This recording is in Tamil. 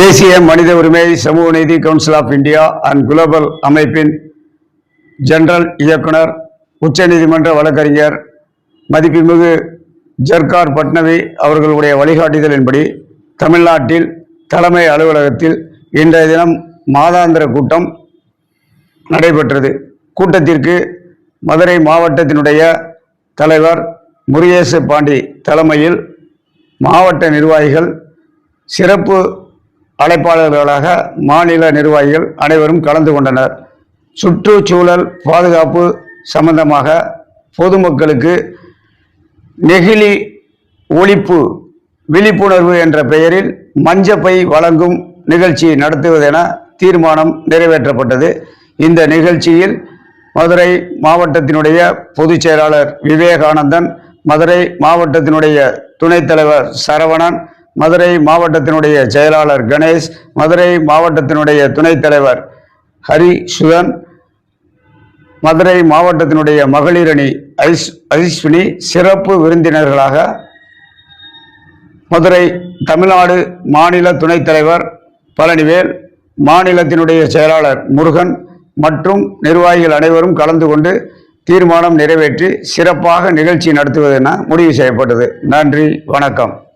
தேசிய மனித உரிமை சமூக நீதி council of India and global அமைப்பின் ஜெனரல் இயக்குனர் உச்சநீதிமன்ற வழக்கறிஞர் மதிப்புமிகு ஜர்கார் பட்னவி அவர்களுடைய வழிகாட்டுதலின்படி தமிழ்நாட்டில் தலைமை அலுவலகத்தில் இன்றைய தினம் மாதாந்திர கூட்டம் நடைபெற்றது. கூட்டத்திற்கு மதுரை மாவட்டத்தினுடைய தலைவர் முருகேசு பாண்டி தலைமையில் மாவட்ட நிர்வாகிகள் சிறப்பு அழைப்பாளர்களாக மாநில நிர்வாகிகள் அனைவரும் கலந்து கொண்டனர். சுற்றுச்சூழல் பாதுகாப்பு சம்பந்தமாக பொதுமக்களுக்கு நெகிழி ஒழிப்பு விழிப்புணர்வு என்ற பெயரில் மஞ்சப்பை வழங்கும் நிகழ்ச்சி நடத்துவதென தீர்மானம் நிறைவேற்றப்பட்டது. இந்த நிகழ்ச்சியில் மதுரை மாவட்டத்தினுடைய பொதுச் செயலாளர் விவேகானந்தன் மதுரை மாவட்டத்தினுடைய துணைத் தலைவர் சரவணன் மதுரை மாவட்டத்தினுடைய செயலாளர் கணேஷ் மதுரை மாவட்டத்தினுடைய துணைத் தலைவர் ஹரி சுதன் மதுரை மாவட்டத்தினுடைய மகளிரணி ஐஸ் ஐஸ்வினி சிறப்பு விருந்தினர்களாக மதுரை தமிழ்நாடு மாநில துணைத் தலைவர் பழனிவேல் மாநிலத்தினுடைய செயலாளர் முருகன் மற்றும் நிர்வாகிகள் அனைவரும் கலந்து கொண்டு தீர்மானம் நிறைவேற்றி சிறப்பாக நிகழ்ச்சி நடத்துவதென முடிவு செய்யப்பட்டது. நன்றி வணக்கம்.